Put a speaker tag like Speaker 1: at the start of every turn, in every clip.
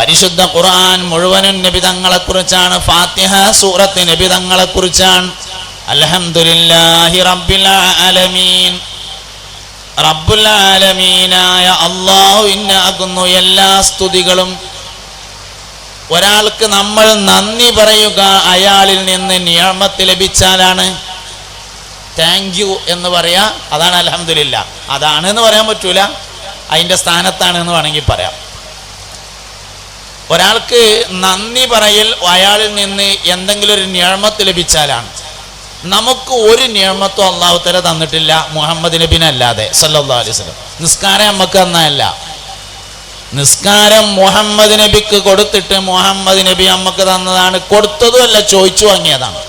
Speaker 1: പരിശുദ്ധ ഖുർആൻ മുഴുവനും നബിതങ്ങളെക്കുറിച്ചാണ്. ഫാത്തിഹ സൂറത്ത് നബിതങ്ങളെക്കുറിച്ചാണ്. കുറിച്ചാണ് അൽഹംദുലില്ലാഹി റബ്ബിൽ ആലമീൻ. റബ്ബുൽ ആലമീനായ അള്ളാഹുവിനാകുന്നു എല്ലാ സ്തുതികളും. ഒരാൾക്ക് നമ്മൾ നന്ദി പറയുക അയാളിൽ നിന്ന് നിയമത്ത് ലഭിച്ചാലാണ്. താങ്ക് യു എന്ന് പറയാ അതാണ് അലഹമില്ല അതാണ് എന്ന് പറയാൻ പറ്റൂല. അതിന്റെ സ്ഥാനത്താണ് എന്ന് വേണമെങ്കിൽ പറയാം. ഒരാൾക്ക് നന്ദി പറയൽ അയാളിൽ നിന്ന് എന്തെങ്കിലും ഒരു നിയമത്ത് ലഭിച്ചാലാണ്. നമുക്ക് ഒരു നിയമത്തും അള്ളാഹു തല തന്നിട്ടില്ല മുഹമ്മദ് നബിനല്ലാതെ സല്ലാ അലൈഹി നിസ്കാരം നമുക്ക് തന്നല്ല നിസ്കാരം മുഹമ്മദ് നബിക്ക് കൊടുത്തിട്ട് മുഹമ്മദ് നബി നമുക്ക് തന്നതാണ്. കൊടുത്തതുമല്ല ചോദിച്ചു വാങ്ങിയതാണ്.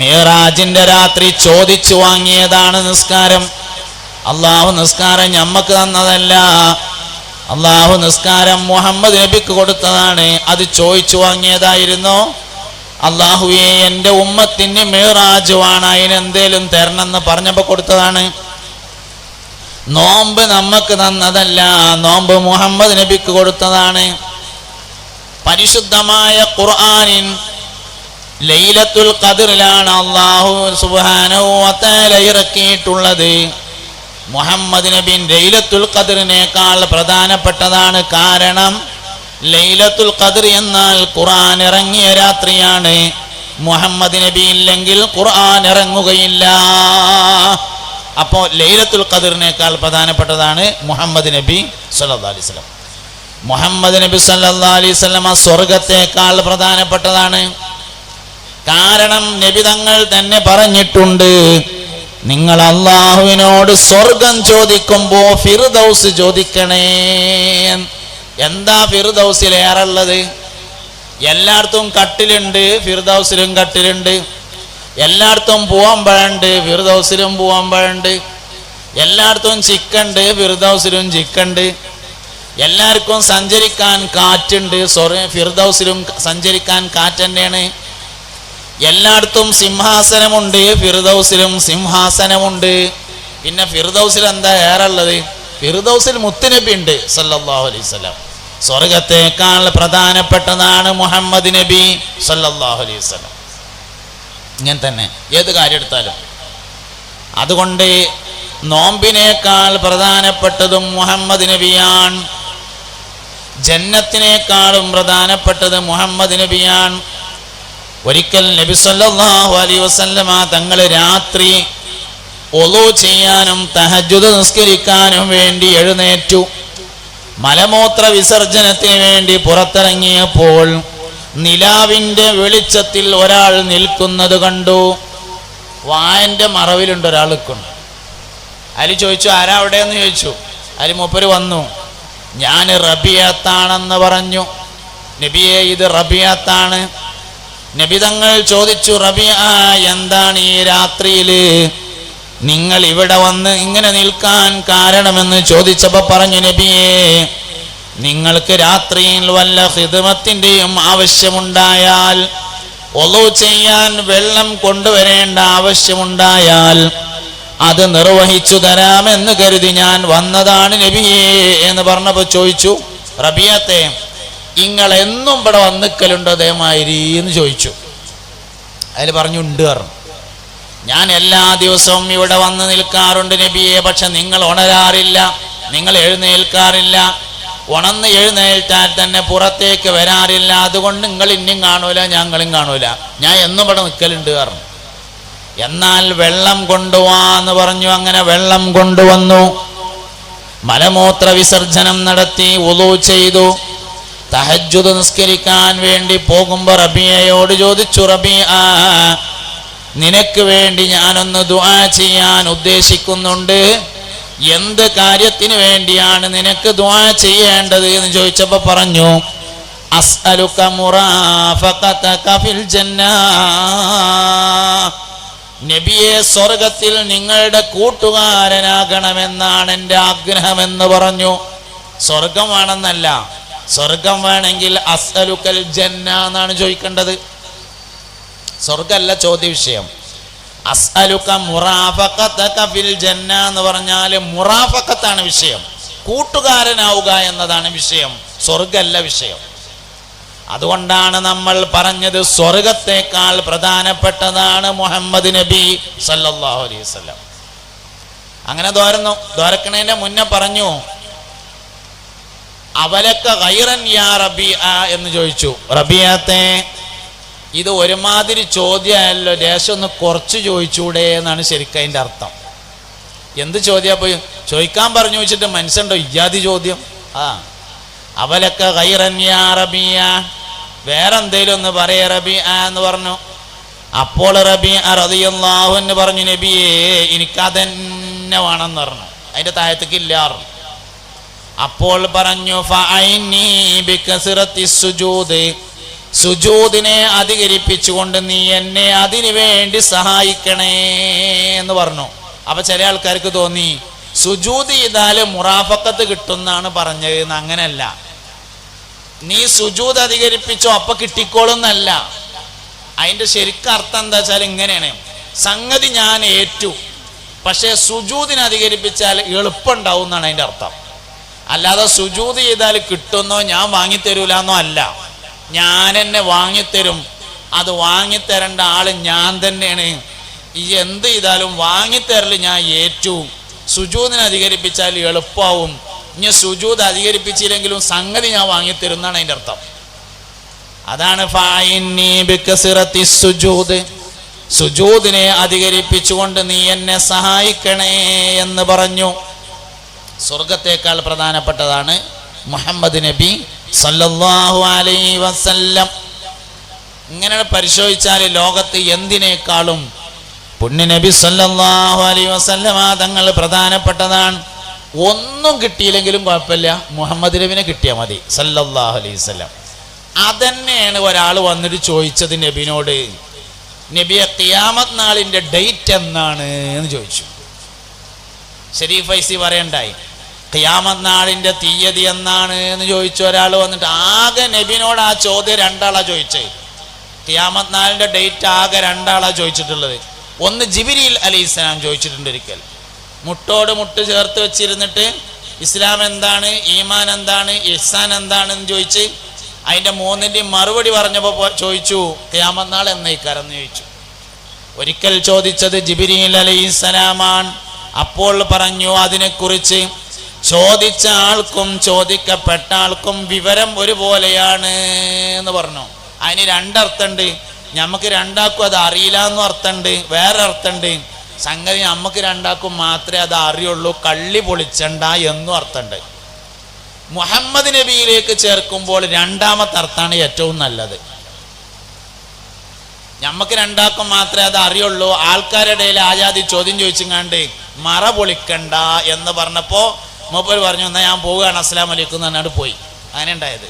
Speaker 1: മീറാജിന്റെ രാത്രി ചോദിച്ചു വാങ്ങിയതാണ് നിസ്കാരം. അള്ളാഹു നിസ്കാരം ഞമ്മക്ക് തന്നതല്ല. അള്ളാഹു നിസ്കാരം മുഹമ്മദ് നബിക്ക് കൊടുത്തതാണ്. അത് ചോദിച്ചു വാങ്ങിയതായിരുന്നു. അള്ളാഹുവെ എന്റെ ഉമ്മത്തിന് മീറാജുവാണ്. അതിനെന്തേലും തരണം എന്ന് പറഞ്ഞപ്പോൾ കൊടുത്തതാണ്. നോമ്പ് നമുക്ക് തന്നതല്ല. നോമ്പ് മുഹമ്മദ് നബിക്ക് കൊടുത്തതാണ്. പരിശുദ്ധമായ ഖുർആനിൻ ലൈലത്തുൽ ഖദറിലാണ് അള്ളാഹു വതആല ഇറക്കിയിട്ടുള്ളത്. മുഹമ്മദ് നബിൻ ലൈലത്തുൽ ഖദറിനേക്കാൾ പ്രധാനപ്പെട്ടതാണ് കാരണം ലൈലത്തുൽ ഖദർ എന്നാൽ ഖുർആൻ ഇറങ്ങിയ രാത്രിയാണ്. മുഹമ്മദ് നബി ഇല്ലെങ്കിൽ ഖുർആൻ ഇറങ്ങുകയില്ല. അപ്പോൾ ലൈലത്തുൽ ഖദറിനേക്കാൾ പ്രധാനപ്പെട്ടതാണ് മുഹമ്മദ് നബി സല്ലല്ലാഹു അലൈഹി വസല്ലം. മുഹമ്മദ് നബി സല്ലല്ലാഹു അലൈഹി വസല്ലമ സ്വർഗത്തേക്കാൾ പ്രധാനപ്പെട്ടതാണ്. കാരണം നബി തങ്ങൾ തന്നെ പറഞ്ഞിട്ടുണ്ട് നിങ്ങൾ അള്ളാഹുവിനോട് സ്വർഗം ചോദിക്കുമ്പോ ഫിർദൗസ് ചോദിക്കണേ. എന്താ ഫിർദൗസിൽ ഏറുള്ളത് എല്ലായിടത്തും കട്ടിലുണ്ട് ഫിർദൗസിലും കട്ടിലുണ്ട്. എല്ലായിടത്തും പൂവമ്പഴുണ്ട് ഫിർദൗസിലും പൂവമ്പഴുണ്ട് എല്ലായിടത്തും ചിക്കുണ്ട് ഫിർദൗസിലും ചിക്കുണ്ട് എല്ലാവർക്കും സഞ്ചരിക്കാൻ കാറ്റുണ്ട് സോറി ഫിർദൗസിലും സഞ്ചരിക്കാൻ കാറ്റ് തന്നെയാണ്. എല്ലായിടത്തും സിംഹാസനമുണ്ട് ഫിർദൗസിലും സിംഹാസനമുണ്ട്. പിന്നെ ഫിർദൗസിൽ എന്താ ഏറുള്ളത് ഫിർദൗസിൽ മുത്തുനബി ഉണ്ട് സല്ലല്ലാഹു അലൈഹി വസല്ലം. സ്വർഗത്തേക്കാൾ പ്രധാനപ്പെട്ടതാണ് മുഹമ്മദ് നബി സല്ലല്ലാഹു അലൈഹി വസല്ലം. ഇങ്ങനെ തന്നെ. ഏത് കാര്യം എടുത്താലും. അതുകൊണ്ട് നോമ്പിനേക്കാൾ പ്രധാനപ്പെട്ടതും മുഹമ്മദ് നബിയാണ്. ജന്നത്തിനേക്കാളും പ്രധാനപ്പെട്ടത് മുഹമ്മദ് നബിയാണ്. ഒരിക്കൽ നബി സല്ലല്ലാഹു അലൈഹി വസല്ലമ തങ്ങൾ രാത്രി ഒളു ചെയ്യാനും തഹജുദ് നിസ്കരിക്കാനും വേണ്ടി എഴുന്നേറ്റു. മലമൂത്ര വിസർജനത്തിന് വേണ്ടി പുറത്തിറങ്ങിയപ്പോൾ നിലാവിന്റെ വെളിച്ചത്തിൽ ഒരാൾ നിൽക്കുന്നത് കണ്ടു. വായന്റെ മറവിലുണ്ട് ഒരാൾ നിൽക്കുന്നു. അലി ചോദിച്ചു ആരാ അവിടെയെന്ന്? ചോദിച്ചു. അലി മൂപ്പര് വന്നു. ഞാൻ റബിയത്താണെന്ന് പറഞ്ഞു. നബിയെ ഇത് റബിയത്താണ്. നബിതങ്ങൾ ചോദിച്ചു റബിയ എന്താണ് ഈ രാത്രിയിൽ നിങ്ങൾ ഇവിടെ വന്ന് ഇങ്ങനെ നിൽക്കാൻ കാരണമെന്ന് ചോദിച്ചപ്പോൾ പറഞ്ഞു നബിയേ നിങ്ങൾക്ക് രാത്രിയിൽ വല്ല ഹിതമത്തിന്റെയും ആവശ്യമുണ്ടായാൽ ഒളു ചെയ്യാൻ വെള്ളം കൊണ്ടുവരേണ്ട ആവശ്യമുണ്ടായാൽ അത് നിർവഹിച്ചു തരാമെന്ന് കരുതി ഞാൻ വന്നതാണ് നബിയേ എന്ന് പറഞ്ഞപ്പോൾ ചോദിച്ചു റബിയത്തെ നിങ്ങൾ എന്നും ഇവിടെ വന്നിക്കലുണ്ടോ അതേമാതിരി എന്ന് ചോദിച്ചു. അതിൽ പറഞ്ഞു ഉണ്ട് പറഞ്ഞു. ഞാൻ എല്ലാ ദിവസവും ഇവിടെ വന്ന് നിൽക്കാറുണ്ട് നബിയെ പക്ഷെ നിങ്ങൾ ഉണരാറില്ല നിങ്ങൾ എഴുന്നേൽക്കാറില്ല. ഉണന്ന് എഴുന്നേൽച്ചാൽ തന്നെ പുറത്തേക്ക് വരാറില്ല. അതുകൊണ്ട് നിങ്ങൾ ഇന്നും കാണൂല ഞങ്ങളും കാണൂല. ഞാൻ എന്നും ഇവിടെ നിൽക്കലുണ്ട് പറഞ്ഞു. എന്നാൽ വെള്ളം കൊണ്ടുവാന്ന് പറഞ്ഞു. അങ്ങനെ വെള്ളം കൊണ്ടുവന്നു. മലമൂത്ര വിസർജനം നടത്തി ഒതു ചെയ്തു. തഹജ്ജുദ് നിസ്കരിക്കാൻ വേണ്ടി പോകുമ്പോൾ റബിയയോട് ചോദിച്ചു റബിയ നിനക്ക് വേണ്ടി ഞാനൊന്ന് ദുആ ചെയ്യാൻ ഉദ്ദേശിക്കുന്നുണ്ട്. എന്ത് കാര്യത്തിന് വേണ്ടിയാണ് നിനക്ക് ദുആ ചെയ്യേണ്ടത്? എന്ന് ചോദിച്ചപ്പോൾ പറഞ്ഞു അസ്അലുക മുറാഫഖതക ഫിൽ ജന്നാ. നബിയെ സ്വർഗത്തിൽ നിങ്ങളുടെ കൂട്ടുകാരനാകണമെന്നാണ് എന്റെ ആഗ്രഹമെന്ന് പറഞ്ഞു. സ്വർഗമാണെന്നല്ല സ്വർഗം വേണമെങ്കിൽ അസ്അലുക്കൽ ജന്ന എന്നാണ് ചോദിക്കേണ്ടത്. സ്വർഗമല്ല ചോദ്യ വിഷയം അസ്അലുക്ക മുറാഫഖതക ഫിൽ ജന്ന എന്ന് പറഞ്ഞാൽ മുറാഫക്കത്താണ് വിഷയം. കൂട്ടുകാരനാവുക എന്നതാണ് വിഷയം. സ്വർഗല്ല വിഷയം. അതുകൊണ്ടാണ് നമ്മൾ പറഞ്ഞത് സ്വർഗത്തേക്കാൾ പ്രധാനപ്പെട്ടതാണ് മുഹമ്മദ് നബി സല്ലല്ലാഹു അലൈഹി അങ്ങനെ ദ്വാരുന്നു ദ്വാരക്കണേന്റെ മുന്നേ പറഞ്ഞു അവലക്ക ഗൈറൻ യാ റബിയ എന്ന് ചോദിച്ചു. റബിയാത്തെ ഇത് ഒരുമാതിരി ചോദ്യമല്ലോ ദേശം ഒന്ന് കുറച്ച് ചോദിച്ചൂടെ എന്നാണ് ശരിക്കും അതിന്റെ അർത്ഥം. എന്ത് ചോദ്യം പോയി? ചോദിക്കാൻ പറഞ്ഞു വെച്ചിട്ട് മനസ്സുണ്ടോ? ഇജാതി ചോദ്യം. ആ. അവലക്ക ഗൈറൻ യാ റബിയ വേറെന്തേലും ഒന്ന് പറയ റബി ആ എന്ന് പറഞ്ഞു. അപ്പോൾ റബി റളിയല്ലാഹു എന്ന് പറഞ്ഞു നബിയേ എനിക്കതന്നെ വേണമെന്ന് പറഞ്ഞു. അതിന്റെ താഴത്തേക്ക് ഇല്ല പറഞ്ഞു അപ്പോൾ പറഞ്ഞു സുജൂദിനെ അധികരിപ്പിച്ചുകൊണ്ട് നീ എന്നെ അതിനു വേണ്ടി സഹായിക്കണേ എന്ന് പറഞ്ഞു. അപ്പൊ ചില ആൾക്കാർക്ക് തോന്നി സുജൂദ് ചെയ്താൽ മുറാഫക്കത്ത് കിട്ടുന്നാണ് പറഞ്ഞത്. എന്ന് അങ്ങനെയല്ല നീ സുജൂദ് അധികരിപ്പിച്ചോ അപ്പൊ കിട്ടിക്കോളുന്നല്ല. അതിന്റെ ശരിക്കും അർത്ഥം എന്താ വെച്ചാൽ ഇങ്ങനെയാണ്. സംഗതി ഞാൻ ഏറ്റു. പക്ഷേ സുജൂദിനെ അധികരിപ്പിച്ചാൽ എളുപ്പമുണ്ടാവും എന്നാണ് അതിന്റെ അർത്ഥം. അല്ലാതെ സുജൂത് ചെയ്താൽ കിട്ടുന്നോ ഞാൻ വാങ്ങിത്തരൂലെന്നോ അല്ല. ഞാൻ എന്നെ വാങ്ങിത്തരും. അത് വാങ്ങിത്തരേണ്ട ആൾ ഞാൻ തന്നെയാണ്. ഈ എന്ത് ചെയ്താലും വാങ്ങിത്തരൽ ഞാൻ ഏറ്റു സുജൂതിനെ അധികരിപ്പിച്ചാൽ എളുപ്പമാവും ഇനി സുജൂത് അധികരിപ്പിച്ചില്ലെങ്കിലും സംഗതി ഞാൻ വാങ്ങിത്തരുന്നാണ് അതിന്റെ അർത്ഥം. അതാണ് സുജൂത്. സുജൂദിനെ അധികരിപ്പിച്ചുകൊണ്ട് നീ എന്നെ സഹായിക്കണേ എന്ന് പറഞ്ഞു. സ്വർഗത്തേക്കാൾ പ്രധാനപ്പെട്ടതാണ് മുഹമ്മദ് നബി സല്ലല്ലാഹു അലൈഹി വസല്ലം. ഇങ്ങനെ പരിശോധിച്ചാൽ ലോകത്ത് എന്തിനേക്കാളും പുണ്യ നബി സല്ലല്ലാഹു അലൈഹി വസല്ലമ തങ്ങൾ പ്രധാനപ്പെട്ടതാണ്. ഒന്നും കിട്ടിയില്ലെങ്കിലും കുഴപ്പമില്ല. മുഹമ്മദ് നബിനെ കിട്ടിയാൽ മതി. സല്ലല്ലാഹു അലൈഹി വസല്ലം. അതന്നെയാണ് ഒരാൾ വന്നിട്ട് ചോദിച്ചത് നബിനോട്. നബിയെ ഖിയാമത്ത് നാളിന്റെ ഡേറ്റ് എന്നാണ് എന്ന് ചോദിച്ചു. ഷരീഫ് ഐസി പറയണ്ടായി. ഖിയാമത്ത് നാളിന്റെ തീയതി എന്നാണ് എന്ന് ചോദിച്ച ഒരാൾ വന്നിട്ട് ആകെ നബിനോട് ആ ചോദ്യം രണ്ടാളാ ചോദിച്ചത് ഖിയാമത്ത് നാളിന്റെ ഡേറ്റ് ആകെ രണ്ടാളാ ചോദിച്ചിട്ടുള്ളത്. ഒന്ന് ജിബിരിൽ അലി ഇസ്ലാം ചോദിച്ചിട്ടുണ്ട് ഒരിക്കൽ. മുട്ടോട് മുട്ട് ചേർത്ത് വെച്ചിരുന്നിട്ട് ഇസ്ലാം എന്താണ് ഈമാൻ എന്താണ് ഇഹ്സാൻ എന്താണ് എന്ന് ചോദിച്ച് അതിന്റെ മൂന്നിന്റെയും മറുപടി പറഞ്ഞപ്പോൾ ചോദിച്ചു ഖിയാമത്ത് നാൾ എന്നേക്കാരെന്ന് ചോദിച്ചു. ഒരിക്കൽ ചോദിച്ചത് ജിബിരിൽ അലൈഹിസ്സലാമാണ് അപ്പോൾ പറഞ്ഞു അതിനെക്കുറിച്ച് ചോദിച്ച ആൾക്കും ചോദിക്കപ്പെട്ട ആൾക്കും വിവരം ഒരുപോലെയാണ് എന്ന് പറഞ്ഞു. അതിന് രണ്ടർത്ഥമുണ്ട് നമുക്ക് രണ്ടാക്കും അത് അറിയില്ല എന്നും അർത്ഥമുണ്ട് വേറെ അർത്ഥമുണ്ട് സംഗതി നമുക്ക് രണ്ടാക്കും മാത്രമേ അത് അറിയുള്ളൂ. കള്ളി പൊളിച്ചണ്ട എന്നും അർത്ഥമുണ്ട് മുഹമ്മദ് നബിയിലേക്ക് ചേർക്കുമ്പോൾ രണ്ടാമത്തെ അർത്ഥമാണ് ഏറ്റവും നല്ലത്. നമുക്ക് രണ്ടാക്കും മാത്രമേ അത് അറിയുള്ളൂ. ആൾക്കാരുടെ ഇടയിൽ ആജാതി ചോദ്യം കണ്ട് മറ പൊളിക്കണ്ട എന്ന് പറഞ്ഞപ്പോ മൂപ്പർ പറഞ്ഞു എന്നാൽ ഞാൻ പോവുകയാണ് അസ്സാം വലൈക്കും എന്നാണ് പോയി. അങ്ങനെ ഉണ്ടായത്.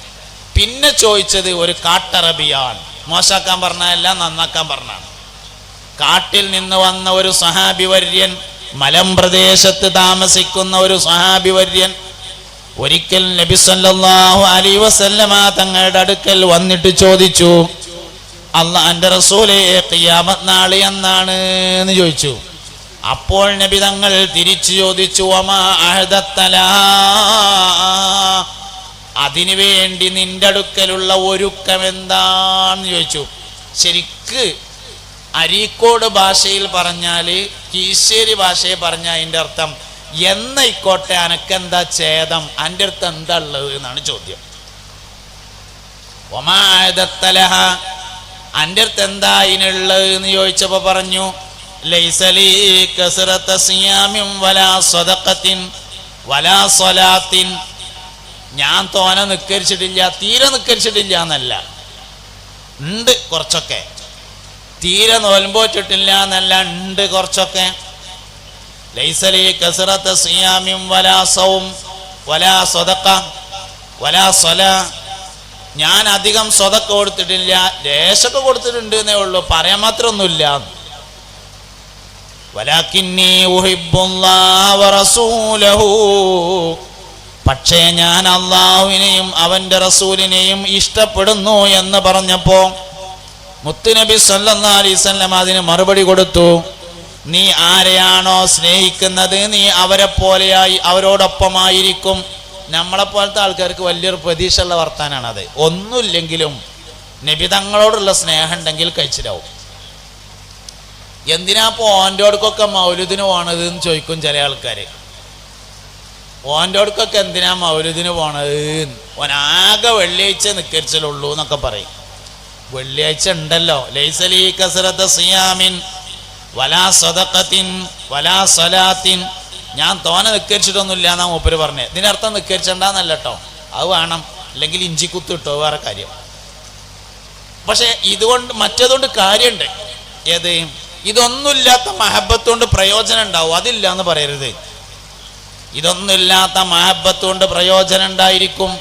Speaker 1: പിന്നെ ചോദിച്ചത് ഒരു കാട്ടറബിയാണ്. മോശാക്കാൻ പറഞ്ഞല്ല നന്നാക്കാൻ പറഞ്ഞാണ് കാട്ടിൽ നിന്ന് വന്ന ഒരു സഹാബി വര്യൻ മലമ്പ്രദേശത്ത് താമസിക്കുന്ന ഒരു സഹാബി വര്യൻ ഒരിക്കൽ നബി സല്ലല്ലാഹു അലൈഹി വസല്ലമ തങ്ങളുടെ അടുക്കൽ വന്നിട്ട് ചോദിച്ചു റസൂലേ റസൂലെ ഖിയാമത്ത് നാളെ എന്നാണ്? എന്ന് ചോദിച്ചു. അപ്പോൾ നബി തങ്ങൾ തിരിച്ചു ചോദിച്ചു ഒമാ അഹദത്തലാ? അതിനു വേണ്ടി നിന്റെ അടുക്കലുള്ള ഒരുക്കം എന്താന്ന് ചോദിച്ചു. ശരിക്ക് അരീക്കോട് ഭാഷയിൽ പറഞ്ഞാൽ കീശ്ശേരി ഭാഷയിൽ പറഞ്ഞ അതിന്റെ അർത്ഥം എന്നയിക്കോട്ടെ അനക്കെന്താ ഛേദം? അന്റെ അടുത്ത് എന്താ ഉള്ളത്? എന്നാണ് ചോദ്യം. ഒമാതത്തലഹ എന്റെ അടുത്ത് എന്താ അതിനുള്ളത്? എന്ന് ചോദിച്ചപ്പോൾ പറഞ്ഞു ഞാൻ തോനെ നിക്കരിച്ചിട്ടില്ല തീരെ നിക്കരിച്ചിട്ടില്ല എന്നല്ല. ഉണ്ട് കുറച്ചൊക്കെ. തീരെ നോൽമ്പോറ്റിട്ടില്ല എന്നല്ല ഉണ്ട് കുറച്ചൊക്കെ. ലൈസലി കസറത്ത് സിയാമിൻ വലാസവും വലാ സ്വതക്ക വലാ സ്വല. ഞാൻ അധികം സ്വതക്ക കൊടുത്തിട്ടില്ല ലേശൊക്കെ കൊടുത്തിട്ടുണ്ട് എന്നേ ഉള്ളൂ. പറയാൻ മാത്രമൊന്നുമില്ല. പക്ഷേ ഞാൻ അള്ളാഹുവിനെയും അവന്റെ റസൂലിനെയും ഇഷ്ടപ്പെടുന്നു എന്ന് പറഞ്ഞപ്പോ മുത്തുനബി സല്ലാസ്ലം അതിന് മറുപടി കൊടുത്തു. നീ ആരെയാണോ സ്നേഹിക്കുന്നത്? നീ അവരെ പോലെയായി അവരോടൊപ്പമായിരിക്കും. നമ്മളെ പോലത്തെ ആൾക്കാർക്ക് വലിയൊരു പ്രതീക്ഷയുള്ള വർത്താനാണ് അത് ഒന്നുമില്ലെങ്കിലും നബി തങ്ങളോടുള്ള സ്നേഹം ഉണ്ടെങ്കിൽ കഴിച്ചിലാവും. എന്തിനാ ഇപ്പോൾ മൗലുദിന് പോണത് എന്ന് ചോദിക്കും ചില ആൾക്കാർ ഓന്റെ അടുക്കൊക്കെ എന്തിനാ മൗലുദിന് പോണത് ഓനാകെ വെള്ളിയാഴ്ച നിക്കരിച്ചലുള്ളൂ എന്നൊക്കെ പറയും. വെള്ളിയാഴ്ച ഉണ്ടല്ലോ. ലൈസലി കസരത്ത് സിയാമിൻ വലാ സദക്കത്തിൻ വലാ സലാത്തിൻ. ഞാൻ തോന നിക്കരിച്ചിട്ടൊന്നുമില്ല എന്നാ മൂപ്പര് പറഞ്ഞത് ഇതിനർത്ഥം അർത്ഥം നിക്കരിച്ചണ്ടെന്നല്ല കേട്ടോ അത് വേണം. അല്ലെങ്കിൽ ഇഞ്ചി കുത്തു കിട്ടോ വേറെ കാര്യം. പക്ഷേ ഇതുകൊണ്ട് മറ്റേതുകൊണ്ട് കാര്യമുണ്ട് ഏത്? ഇതൊന്നുമില്ലാത്ത മഹബത്തുകൊണ്ട് പ്രയോജനം ഉണ്ടാവും. അതില്ല എന്ന് പറയരുത്. ഇതൊന്നുമില്ലാത്ത മഹബത്തുകൊണ്ട് പ്രയോജനം ഉണ്ടായിരിക്കും.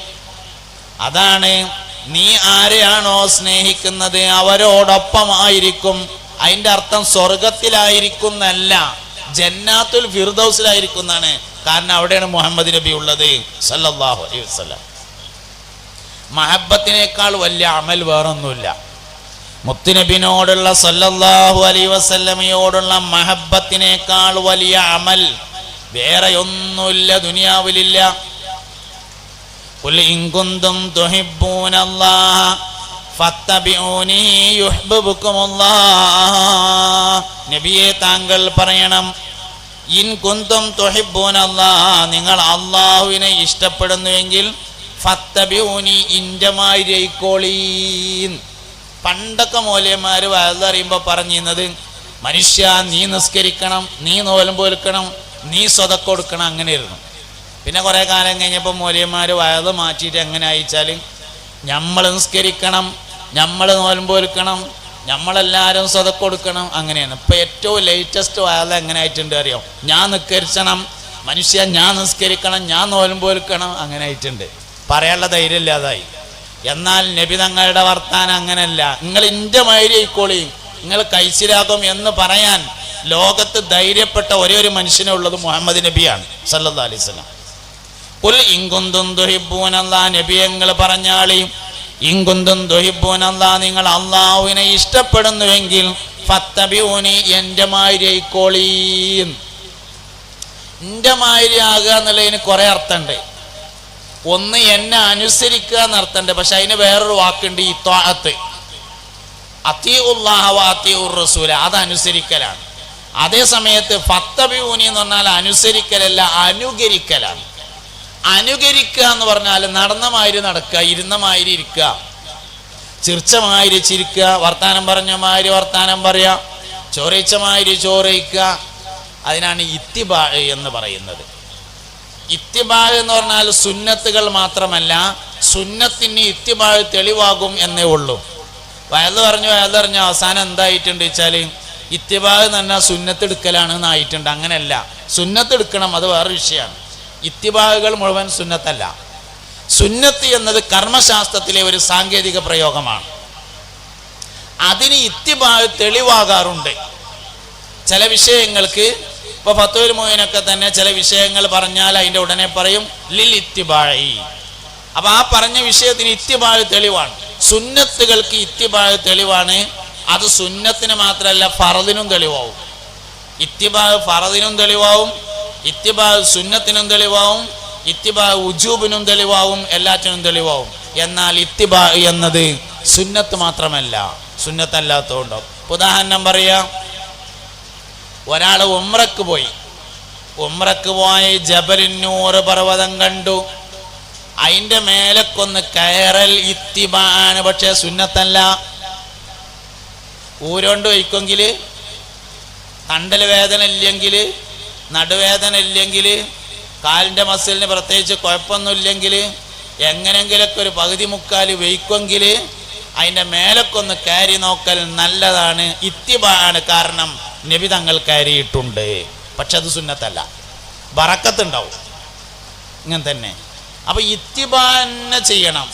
Speaker 1: അതാണ് നീ ആരെയാണോ സ്നേഹിക്കുന്നത് അവരോടൊപ്പം ആയിരിക്കും. അതിന്റെ അർത്ഥം സ്വർഗത്തിലായിരിക്കുന്നല്ല ജന്നാത്തുൽ ഫിർദൗസിലായിരിക്കും എന്നാണ് കാരണം അവിടെയാണ് മുഹമ്മദ് നബി ഉള്ളത് സല്ലാഹു അലൈഹി വസല്ലം. മഹബത്തിനേക്കാൾ വലിയ അമൽ വേറൊന്നുമില്ല. മുത്തുനബിനോടുള്ള സല്ലല്ലാഹു അലൈ വസല്ലമയോടുള്ള മഹബത്തിനേക്കാൾ വലിയ അമൽ വേറെ ഒന്നുമില്ല ദുനിയാവിലില്ല. ഇൻകുന്തും നബിയെ താങ്കൾ പറയണം ഇൻ കുന്തും തൊഹിബൂൻ അള്ളാ നിങ്ങൾ അള്ളാഹുവിനെ ഇഷ്ടപ്പെടുന്നുവെങ്കിൽ ഫത്തബിഊനി ഇന്റെ മാരിക്കോളീൻ പണ്ടൊക്കെ മൂലയന്മാർ വലുതറിയുമ്പോൾ പറഞ്ഞിരുന്നത് മനുഷ്യ നീ നിസ്കരിക്കണം നീ നോലമ്പ് വെൽക്കണം നീ സ്വതക്ക കൊടുക്കണം അങ്ങനെയായിരുന്നു. പിന്നെ കുറേ കാലം കഴിഞ്ഞപ്പോൾ മൂലയന്മാർ വയത് മാറ്റിയിട്ട് എങ്ങനെ അയച്ചാൽ നമ്മൾ നിസ്കരിക്കണം നമ്മൾ നോലമ്പ് വെൽക്കണം നമ്മളെല്ലാവരും സ്വതക്ക കൊടുക്കണം അങ്ങനെയാണ്. ഇപ്പം ഏറ്റവും ലേറ്റസ്റ്റ് വയത് എങ്ങനെ ആയിട്ടുണ്ട് അറിയോ? ഞാൻ നിസ്കരിച്ചണം മനുഷ്യ ഞാൻ നിസ്കരിക്കണം ഞാൻ നോലമ്പ് വെൽക്കണം അങ്ങനെ ആയിട്ടുണ്ട്. പറയാനുള്ള ധൈര്യം ഇല്ലാതായി. എന്നാൽ നബി തങ്ങളുടെ വർത്താനം അങ്ങനല്ല. നിങ്ങൾ ഇന്റെ മാതിരി ആയിക്കോളി നിങ്ങൾ കൈശിലാകും എന്ന് പറയാൻ ലോകത്ത് ധൈര്യപ്പെട്ട ഒരേ ഒരു മനുഷ്യനെ ഉള്ളത് മുഹമ്മദ് നബിയാണ് സല്ലാ അലൈഹി വസല്ലം. കുൽ ഇങ്കുന്തും ദുഹിബൂനല്ലാ നബിയങ്ങൾ പറഞ്ഞാളി ഇങ്കുന്തും ദുഹിബൂനല്ലാ നിങ്ങൾ അള്ളാഹുവിനെ ഇഷ്ടപ്പെടുന്നുവെങ്കിൽ ഫത്തബിഊനി എന്റെ മാതിരി എന്റെ മാതിരി ആകുക എന്നുള്ളതിന് കുറേ അർത്ഥമുണ്ട്. ഒന്ന് എന്നെ അനുസരിക്കുക എന്നർത്ഥമുണ്ട് പക്ഷെ അതിന് വേറൊരു വാക്കുണ്ട് ഈ ത്വാഹത്ത് റസൂല. അത് അനുസരിക്കലാണ്. അതേ സമയത്ത് ഫത്തബിഊനി എന്ന് പറഞ്ഞാൽ അനുസരിക്കലല്ല അനുകരിക്കലാണ്. അനുകരിക്കുക എന്ന് പറഞ്ഞാൽ നടന്ന മാതിരി നടക്കുക ഇരുന്ന മാതിരി ഇരിക്കുക. ചിർച്ച മാതിരി ചിരിക്കുക വർത്താനം പറഞ്ഞ മാതിരി വർത്താനം പറയുക ചോറയിച്ച മാതിരി ചോറയിക്കുക അതിനാണ് ഇത്തിബാ എന്ന് പറയുന്നത്. ഇത്തിബാഹ് എന്ന് പറഞ്ഞാൽ സുന്നത്തുകൾ മാത്രമല്ല സുന്നത്തിന് ഇത്തിബാഹ് തെളിവാകും എന്നേ ഉള്ളൂ. വയത് പറഞ്ഞു വയൽ പറഞ്ഞു അവസാനം എന്തായിട്ടുണ്ട് വെച്ചാൽ ഇത്തിബാഹ് എന്ന് പറഞ്ഞാൽ സുന്നത്തെടുക്കലാണ് എന്നായിട്ടുണ്ട്. അങ്ങനെയല്ല. സുന്നത്തെടുക്കണം അത് വേറെ വിഷയമാണ്. ഇത്തിബാഹുകൾ മുഴുവൻ സുന്നത്തല്ല. സുന്നത്ത് എന്നത് കർമ്മശാസ്ത്രത്തിലെ ഒരു സാങ്കേതിക പ്രയോഗമാണ്. അതിന് ഇത്തിബാഹ് തെളിവാകാറുണ്ട്. ചില വിഷയങ്ങൾക്ക് ഇപ്പൊ ഫത്തുൽ മോയിനൊക്കെ തന്നെ ചില വിഷയങ്ങൾ പറഞ്ഞാൽ അതിന്റെ ഉടനെ പറയും ലിൽ ഇത്തിബാഴി അപ്പൊ ആ പറഞ്ഞ വിഷയത്തിന് ഇത്തിബാഴ് തെളിവാണ്. സുന്നത്തുകൾക്ക് ഇത്തിബാഴ് തെളിവാണ്. അത് സുന്നത്തിന് മാത്രമല്ല ഫറദിനും തെളിവാവും. ഇത്തിബാഴ് ഫറദിനും തെളിവാവും ഇത്തിബാഴ് സുന്നത്തിനും തെളിവാവും ഇത്തിബാഴ് ഉജൂബിനും തെളിവാവും എല്ലാറ്റിനും തെളിവാവും. എന്നാൽ ഇത്തിബാ എന്നത് സുന്നത്ത് മാത്രമല്ല. സുന്നത്തല്ലാത്തതുകൊണ്ടോ ഉദാഹരണം പറയാം ഒരാൾ ഉമ്രക്ക് പോയി. ഉമ്രക്ക് പോയി ജബലിന്നൂറ് പർവതം കണ്ടു. അതിന്റെ മേലക്കൊന്ന് കയറൽ ഇത്തിബാണ് പക്ഷേ സുന്നത്തല്ല. ഊരോണ്ട് വയ്ക്കുമെങ്കിൽ തണ്ടൽ വേദന ഇല്ലെങ്കിൽ നടുവേദന ഇല്ലെങ്കിൽ കാലിന്റെ മസിലിന് പ്രത്യേകിച്ച് കുഴപ്പമൊന്നുമില്ലെങ്കിൽ എങ്ങനെങ്കിലൊക്കെ ഒരു പകുതി മുക്കാൽ വയ്ക്കുമെങ്കിൽ അതിന്റെ മേലക്കൊന്ന് കയറി നോക്കൽ നല്ലതാണ്. ഇത്തിബാണ് കാരണം. നബി തങ്ങൾ കയറിയിട്ടുണ്ട്. പക്ഷെ അത് സുന്നത്തല്ല. ബറക്കത്തുണ്ടാവും ഇങ്ങനെ തന്നെ. അപ്പൊ ഇത്തിബാന്നെ ചെയ്യണം.